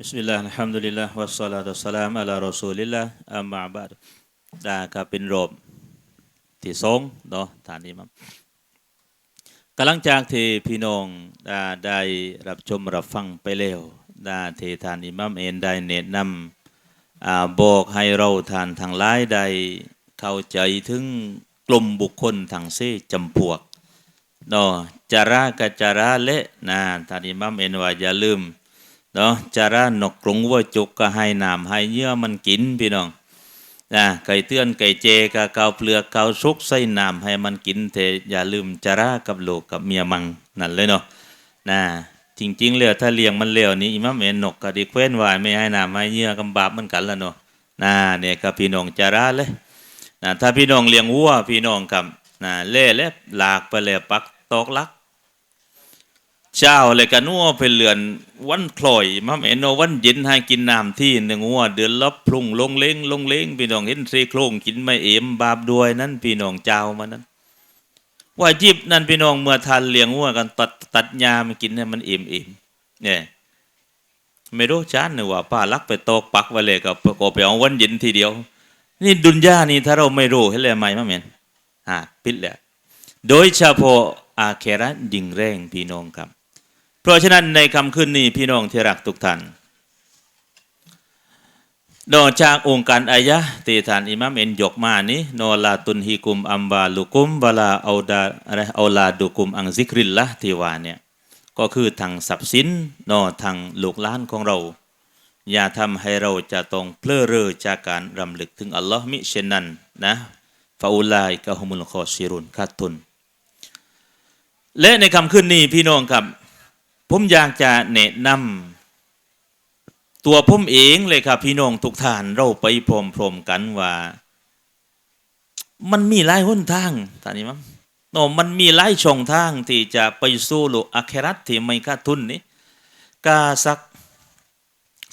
บิสมิลลาห์อัลฮัมดุลิลลาห์วัสสลาตุสสลามอัลลอรอซูลิลลาห์อัมมาบาดดากัเป็นรมที่สองเนาะฐานนี้มั้งกำลังจากที่พี่น้องได้รับชมรับฟังไปแล้วดาเททานอิมัมเอนได้เนะนำบอกให้เราทานทางหลายได้เข้าใจถึงกลุ่มบุคคลทางเซจำพวกเนาะจารากะจาระเละนะท่านอิมัมเอนว่าอย่าลืม เนาะจาระนกกรุงว่าจุกก็ให้น้ำให้เยื่อมันกินพี่น้องนะไก่เตือนไก่เจก็เกาเปลือกเกาซุกใส่น้ำให้มันกินเถอะอย่าลืมจาระกับโลกกับเมียมังนั่นเลยเนาะนะจริงๆเลยถ้าเลี้ยงมันเลี้ยวนี่อิมามเอ็นนกก็ดีเคว้นวายไม่ให้น้ำให้เยื่อกำบาปมันกันแล้วเนาะนะเนี่ยก็พี่น้องจาระเลยนะถ้าพี่น้องเลี้ยงวัวพี่น้องกับนะเล่เล็บหลากไปเลยปักตอกลัก เช้าเลยกันนัวเป็นเรือนวันคลอยมาเอนโนวันเย็นให้กินน้ำที่หนึ่งวัวเดือนละพรุ่งลงเล้งลงเล้งพี่น้องเห็นซีโครงกินไม่เอ็มบาปด้วยนั่นพี่น้องเจ้ามานั้นว่าจิบนั่นพี่น้องเมื่อทานเลี้ยงวัวกันตัดตัดยามากินให้มันเอ็มเอ็มเนี่ยไม่รู้ชานเนี่ยว่าป้าลักไปตอกปักไว้เลยกับก็ไปเอาวันเย็นทีเดียว นี่ดุนยานี่ถ้าเราไม่รู้เห็นเลยไหมมาเมนฮะปิดแหละโดยเฉพาะอาเคระยิงแรงพี่น้องครับ เพราะฉะนั้นในคำขึ้นนี้พี่น้องที่รักทุกท่านนอกจากองค์การอายะที่ท่านอิมามเอ็นยกมานี้โนลาตุนฮิกุมอัมบาลุกุมบาลาเอาดาอะไรเอาลาดุกุมอังซิกริลละทีวาเนี่ยก็คือทางทรัพย์สินนอทางลูกล้านของเรา อย่าทำให้เราจะต้องเพลิดเรอจากการรำลึกถึงอัลลอฮ์มิเช่นนั้นนะฟาอุลายกะฮุมุลคอซิรุนขาดทุน และในคำขึ้นนี้พี่น้องครับ ผมอยากจะแนะนำตัวผมเองเลยครับ พี่น้องทุกท่านเราไปพร้อมๆกันว่า มันมีหลายหนทางท่านนี้มั้งโนมันมีหลายช่องทางที่จะไปสู่โลกอาคราตที่ไม่ขาดทุนนี่กาสัก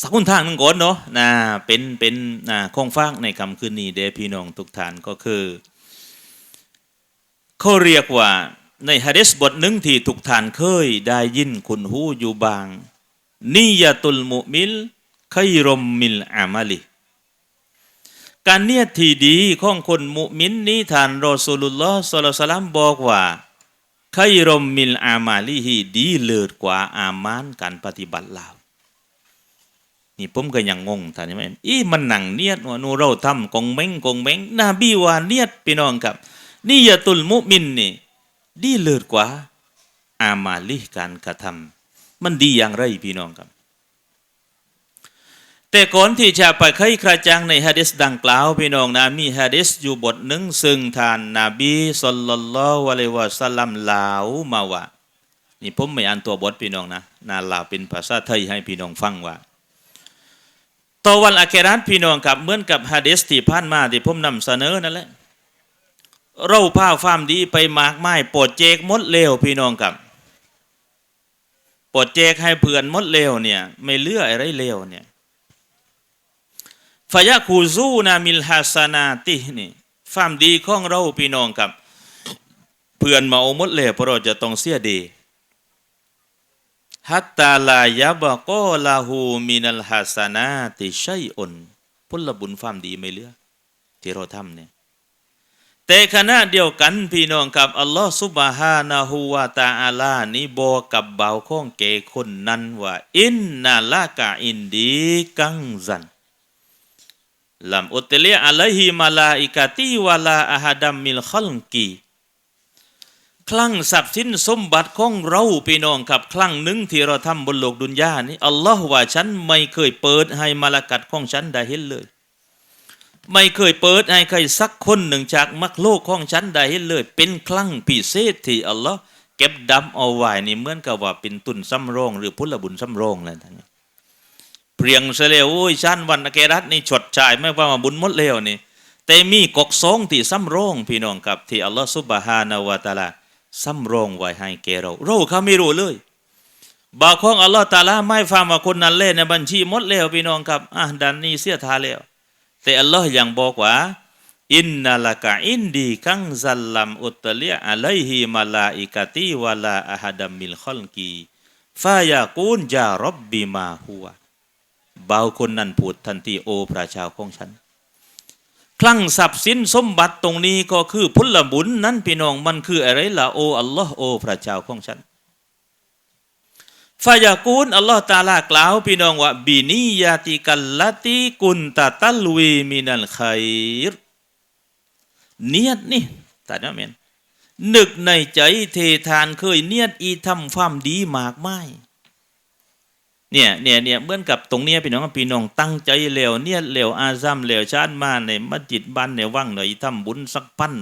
สักหนทางหนึงก่อนเนาะนะเป็นเป็นนะคงฟังในคำคืนนี้เด้พี่น้องทุกท่านก็คือเขาเรียกว่า ในฮะดิษบทหนึ่งที่ทุกท่านเคยได้ยินคุณหูอยู่บางนิยตุลมุมิลไครมมิลอามาลิการเนียดที่ดีของคนมุมินนี้ท่านรอสูลุลลอฮ์สลลัลสลามบอกว่าไครมมิลอามาลิฮีดีเลิศกว่าอามานการปฏิบัติลาวนี่ผมก็ยังงงท่านนี่ไหมอีมันหนังเนียดว่านูเราทำกงเม้งกงเม้งนาบีว่าเนียดพี่น้องครับนิยตุลมุมินนี่ ดีเลิศกว่า อามาลิการกระทำมันดีอย่างไรพี่น้องครับ แต่ก่อนที่จะไปไขคราจังในฮะดิษดังกล่าวพี่น้องนะมีฮะดิษอยู่บทหนึ่งซึ่งท่านนาบีสุลลัลลอฮุอะลัยวะสัลลัมลาวมาว่านี่ผมไม่อ่านตัวบทพี่น้องนะนาลาวเป็นภาษาไทยให้พี่น้องฟังว่าต่อวันอาเคราตพี่น้องครับเหมือนกับฮะดิษที่ผ่านมาที่ผมนำเสนอนั่นแหละ เราผ้าฟ้ามดีไปมากไม้ปวดเจกมดเลวพี่น้องครับปวดเจกให้เพื่อนมดเลวเนี่ย ไม่เลืออะไรเลวเนี่ยฟยาคูซูนามิลฮัสนาตินี่ฟ้ามดีของเราพี่น้องครับเพื่อนมาเอามดเลวเพราะเราจะต้องเสียดีฮัตตาลายาบะกอลาหูมินัลฮัสนาติชัยอนผลบุญฟ้ามดีไม่เลือกที่เราทำเนี่ย แต่ขณะเดียวกันพี่น้องกับอัลลอฮ์ซุบฮานะฮูวาตาอาลานี่บอกกับเบาข้องเกคนนั้นว่า อินนาลากาอินดีกังซันลำอุตเลียอะลัยฮิมาลาอิกาตีวาลาอาฮัดัมมิลขัลกีคลั่งทรัพย์สินสมบัติของเราพี่น้องครับคลั่งหนึ่งที่เราทำบนโลกดุนยานี้อัลลอฮ์ว่าฉันไม่เคยเปิดให้มาลากัดของฉันได้เห็นเลย ไม่เคยเปิดให้ใครสักคนหนึ่งจากมักโลกของฉันได้เลย เป็นคลั่งพิเศษที่อัลลอฮ์เก็บดำเอาไว้นี่เหมือนกับว่าเป็นตุนสำรอง หรือพุทธบุญสำรองอะไรทั้งนี้เปรียงเสลวโอ้ยชันวันอเกรัตนี่ฉดจ่ายไม่ว่ามาบุญมดเลวนี่แต่มีกกสองที่สำรองพี่น้องกับที่อัลลอฮ์ซุบฮานาวะตะลาสำรองไว้ให้แกเราเราเขาไม่รู้เลยบาของอัลลอฮ์ตาลาไม่ฟังว่าคนนั้นเล่ในบัญชีมดเลวพี่น้องครับอะดันนี้เสียทาแล้ว แต่อัลลอฮ์ยังบอกว่าอินนัลกะอินดีกังซัลลัมอุตเลียอะลัยฮิมาลาอิกาตีวะลาอะฮัดัมมิลขอลกีฟายากูนจารบบิมาฮัวบ่าวคนนั้นพูดทันทีโอพระเจ้าของฉัน คลั่งทรัพย์สินสมบัติตรงนี้ก็คือพุลบุญนั้นพี่น้องมันคืออะไรล่ะโออัลลอฮ์โอพระเจ้าของฉัน ฟายากูลอัลลอฮ์ตาลากล่าวพี่น้องว่าบินียาติกัลลติกุนตะตัลวีมินัลขัยรเนียดนี่ตาเนาะเมนนึกในใจเททานเคยเนียดอีทำความดีมากไม้เนี่ยเนี่ยเนี่ยเหมือนกับตรงเนี้ยพี่น้องพี่น้องตั้งใจเร็วเนียดเร็วอาซัมเร็วชาติมาในมัสยิดบ้านในว่างหน่อยทำบุญสักพัน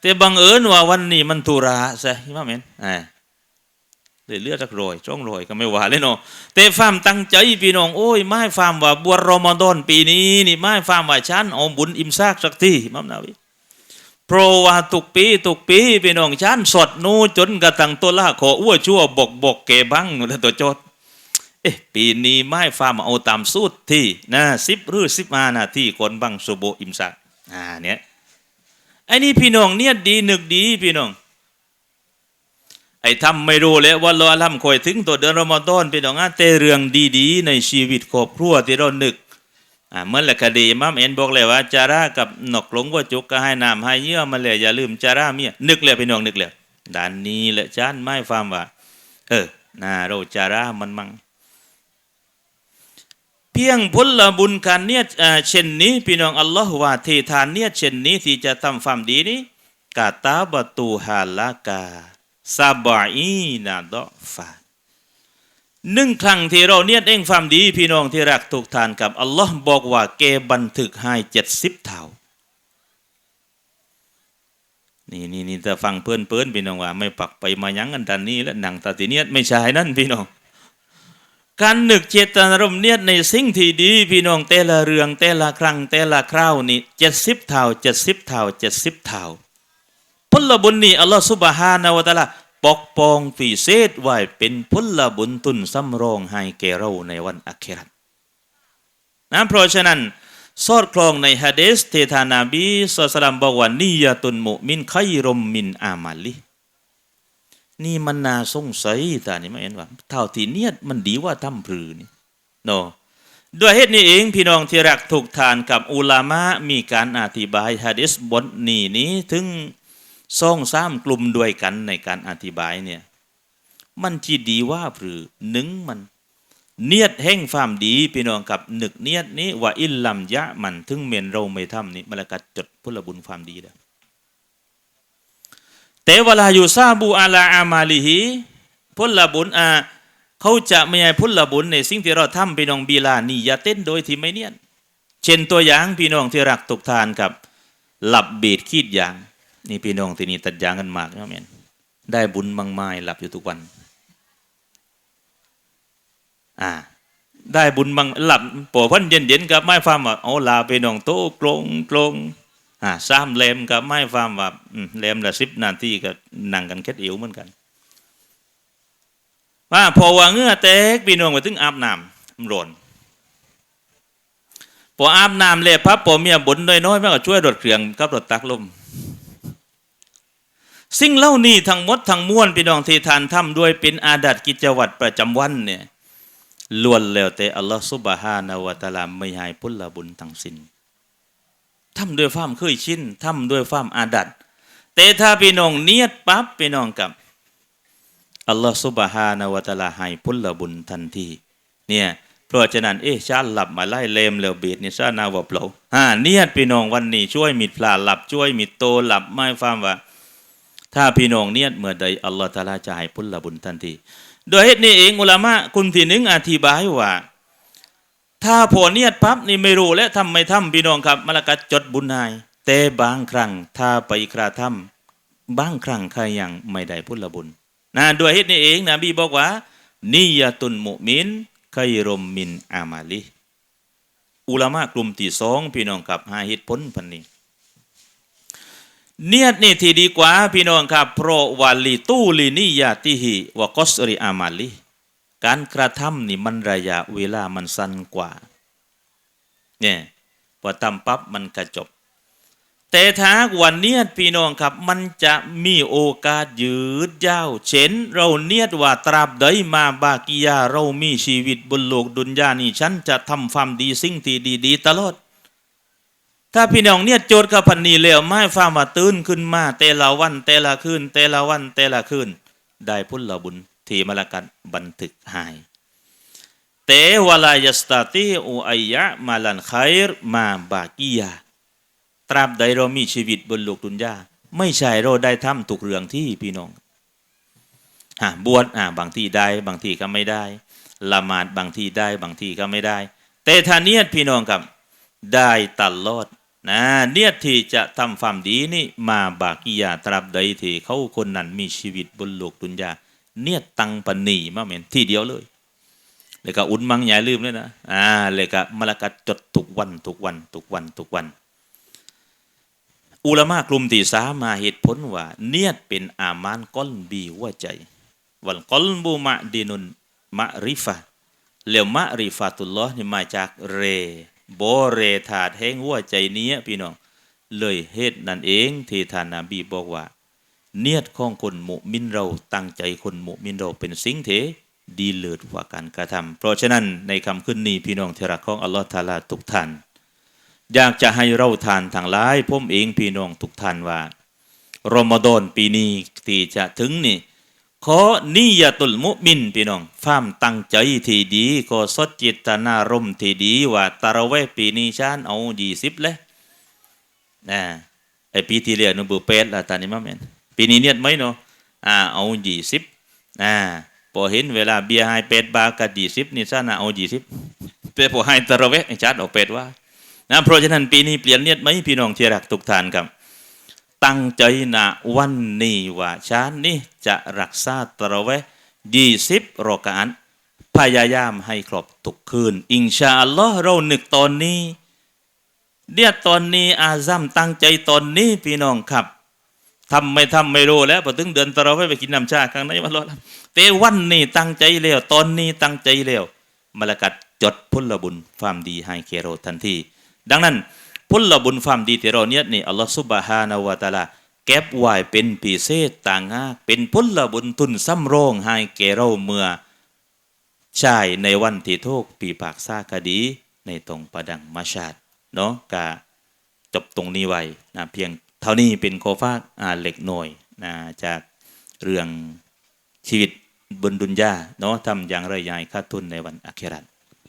แต่บังเอิญว่าวันนี้มันตุระใช่ไหมเมนอ่า เลยเลือดสักรอยจ้องรอยก็ไม่ว่าเลยเนาะแต่ฟามตั้งใจพี่น้องโอ้ยไม่ฟามว่าบัวรอมฎอนปีนี้นี่ไม่ฟามว่าฉันเอาบุญอิมซากสักทีมัมนาวิเพราะว่าตุกปีตุกปีพี่น้องฉันสดนู่จนกระตังตัวละขออ้วชั่วบกบกเกบังแล้วตัวโจดเอ๊ะปีนี้ไม่ฟามเอาตามสูตรที่นะสิบหรือสิบมานาที่คนบังสุโบอิมซากอ่าเนี่ยไอ้นี่พี่น้องเนี่ยดีหนึกดีพี่น้อง ไอ้ทำไม่รู้แล้วว่าเราลำคอยถึงตัวเดือนรอมฎอนพี่น้องอะแต่เรื่องดีๆ ในชีวิตครอบครัวที่เรานึกอ่าเมื่อละคดีมัมเอ็นบอกเลยว่าจารากับนกหลงว่าจุกก็ให้น้ำให้เยื่อมาเลยอย่าลืมจาราเมียนึกเลยพี่น้องนึกเลยด้านนี้แหละจานไม่ฟาร์มว่า เออน่าเราจารามันมังเพียงผลบุญการเนียดอ่าเช่นนี้ พี่น้องอัลลอฮ์ว่าเททานเนี่ยเช่นนี้ที่จะทำความดีนี้กาตาบตูฮาลากา ซาบาอีนาดอฟาหนึ่งครั้งที่เราเนียดเองความดี พี่น้องที่รักถูกทานกับอัลลอฮ์บอกว่าเกบันทึกให้เจ็ดสิบเท่านี่นี่นี่แต่ฟังเพื่อนเพื่อนพี่น้องว่า ไม่ปักไปมายั้งกันดันนี้และหนังตาติเนียดไม่ใช่นั่นพี่น้องการนึกเจตนารมณ์เนียดในสิ่งที่ดี พี่น้องแต่ละเรื่องแต่ละครั้งแต่ละคราวนี่เจ็ดสิบเท่าเจ็ดสิบเท่าเจ็ดสิบเท่า ผลบุญนี้อัลลอฮฺสุบฮานาวะตะลาปกป้องฝีเศษไว้เป็นผลบุญตุนสำรองให้แก่เราในวันอัครานะเพราะฉะนั้นสอดคล้องในฮะดีษเทธานาบีสุลตามบอกว่านิยตุนมุมินไครมมินอามาลินี่มันน่าสงสัยแต่นี่ไม่เห็นว่าเท่าที่เนียดมันดีว่าทำพรือนี่เนาะด้วยเหตุนี้เองพี่น้องที่รักถูกทานกับอุลามะมีการอธิบายฮะดิษบทนี้นี้ถึง ซ่องซ้ำกลุ่มด้วยกันในการอธิบายเนี่ย มันจีดีว่าหรือหนึ่งมัน เนียดแห่งความดีพี่น้องกับหนึกเนียดนี้ว่าอิลลัมยะมันถึงเมนเราไม่ทำนี่มลกัดจดพุทธบุญความดีแล้วแต่เวลาอยู่ซาบูอาลาอามาลิฮีพุทธบุญอาเขาจะไม่ให้พุทธบุญในสิ่งที่เราทำพี่น้องบีลานี่อย่าเต้นโดยที่ไม่เนียดเช่นตัวอย่างพี่น้องที่รักตกทานกับหลับเบีดขีดอย่าง นี่พี่น้องที่นี่ตัดยางกันมากนะเมียนได้บุญบางไม้หลับอยู่ทุกวัน อ่า ได้บุญบางหลับปวพันเย็นเย็นๆกับไม้ฟาร์มว่าเอาลาไปน้องโตกลงกลงอ่าสามเลมกับไม้ฟาร์มว่าเลมละสิบนาทีก็นั่งกันแค่อิ๋วเหมือนกันว่าพอว่าเงื่อแตกพี่น้องไปถึงอาบน้ำมร้อนพออาบน้ำเลยพับพอเมียบ่นน้อยๆมันก็ช่วยรถเครื่องกับรถตักลม สิ่งเหล่านี้ทั้งหมดทั้งมวลพี่น้องที่ทานทำด้วยเป็นอาดัตกิจวัตรประจำวันเนี่ยล้วนแล้วแต่อัลลอฮฺซุบฮานาวะตะอาลาไม่ให้พุลบุญทั้งสิ้นทำด้วยความเคยชินทำด้วยความอาดัตแต่ถ้าพี่น้องเนียดปั๊บพี่น้องกับอัลลอฮฺซุบฮานาวะตะอาลาให้พุลบุญทันทีเนี่ยเพราะฉะนั้นเอ๊ะชาหลับมาไล่เลมแล้วเบีดนี่ซานาวะเปล่าฮ่าเนียดพี่น้องวันนี้ช่วยมิดพลาหลับช่วยมิดโตหลับไม่ฟังว่า ถ้าพี่น้องเนียดเมื่อใดอัลลอฮฺตาลาจะให้พุลบุญทันทีโดยเหตุนี้เองอุลามะคุณที่หนึ่งอธิบายว่า ถ้าพอเนียดปั๊บนี่ไม่รู้และทำไม่ทำพี่น้องครับมลกัดจดบุญนาย แต่บางครั้งถ้าไปกระทำบางครั้งใครยังไม่ได้พุทธบุญนะโดยเหตุนี้เองนบีบอกว่านิยตุนมุมินไครมมินอามาลิอุลามะกลุ่มที่สองพี่น้องครับหาเหตุผลพันนี้ เนียดนี่ที่ดีกว่าพี่น้องครับเพราะวาลีตู้ลีนิยาติฮิวกอสริอามาลิการกระทำนี่มันระยะเวลามันสั้นกว่าเนี่ยพอทำปั๊บมันกระจบ แต่ถ้าวันเนียดพี่น้องครับ มันจะมีโอกาสยืดยาว เช่น เราเนียดว่าตราบใดมาบากิยาเรามีชีวิตบนโลกดุนยานี่ฉันจะทำความดีสิ่งที่ดี ๆ ตลอด ถ้าพี่น้องเนี่ยโจทย์กับพันนีเลวไม่ฟ้ามาตื่นขึ้นมาแต่ละวัน แต่ละคืนแต่ละวันแต่ละคืนได้พุทธบุญที่มรกัดบันทึกหายแต่วลายสตาติอุอัยะมาลันไคร์มาบากิยาตราบใดเรามีชีวิตบนโลกดุนยาไม่ใช่เราได้ทำทุกเรื่องที่พี่น้องอะบวชอะบางที่ได้บางที่ก็ไม่ได้ ละหมาดบางที่ได้บางที่ก็ไม่ได้ แต่ทาเนียดพี่น้องครับได้ตลอด นะเนียดที่จะทำความดีนี่มาบากิยาตราบใดที่เขาคนนั้นมีชีวิตบนโลกดุนยาเนียดตังปณีมาเหม็นที่เดียวเลยเลยก็อุ่นมังอย่ลืมเลยนะอ่าเลยก็มรกัดจดทุกวันทุกวันทุกวันทุกวัน อุลามะกลุ่มที่สามมาเหตุผลว่า เนียดเป็นอามานก้อนบีหัวใจวันก้อนบูมะดีนุนมะริฟะแล้วมะริฟาตุลลอฮ์นี่มาจากเร บเรถาดแห่งหัวใจเนี้ยพี่น้อง เลยเหตุนั่นเองที่ท่านนาบีบอกว่า เนียดของคนมุมินเราตั้งใจคนมุมินเราเป็นสิ่งเทดีเลิศกว่าการกระทำเพราะฉะนั้นในคำขึ้นนี้พี่น้องที่รักของอัลลอฮฺทาลาทุกท่านอยากจะให้เราทานทางหลายผมเองพี่น้องทุกท่านว่ารอมฎอนปีนี้ที่จะถึงนี่ ขอนิยตุลมุมินพี่น้องฟ้ามตั้งใจที่ดีก็สดจิตนารมณ์ที่ดี ว่าตะระเวปีนี้ชานเอายี่สิบเลยนะไอปีที่แล้วนบุเป็ดละตอนนี้มาเมนปีนี้เนียดไหมเนาะอ่าเอายี่สิบอ่าพอเห็นเวลาเบียร์ให้เป็ดบากับยี่สิบนี่ชานะเอายี่สิบเปพอให้ตะระเวไอชาดเอาเป็ดว่านะเพราะฉะนั้นปีนี้เปลี่ยนเนียดไหมพี่น้องที่รักทุกท่านครับ ตั้งใจนะวันนี้ว่าฉันนี่จะรักษาตระเวยี่สิบรอกานพยายามให้ครบทุกคืน อิงชาอัลลอฮ์เรานึกตอนนี้เนี่ยตอนนี้อาซัมตั้งใจตอนนี้พี่น้องครับทำไม่ทำไม่รู้แล้วพอถึงเดือนตระเวไปกินน้ำชาข้างในมันร้อนแต่วันนี้ตั้งใจแล้วตอนนี้ตั้งใจแล้วมลกัดจดพุลบุญความดีให้แก่เรทันทีดังนั้น พลบุญความดีที่เราเนี่ยนี่อัลลอฮฺซุบฮานาวะตาลาเก็บไว้เป็นปีเศษต่างหากเป็นพลบุญทุนสำรองให้แก่เราเมื่อใช่ในวันที่โทกปีปากซาคดีในตรงประดังมาชาดเนาะกะจบตรงนี้ไว้นะเพียงเท่านี้เป็นโคฟากอ่าเหล็กหน่อยนะจากเรื่องชีวิตบนดุนยาเนาะทำอย่างไรยายคาทุนในวันอาเครัต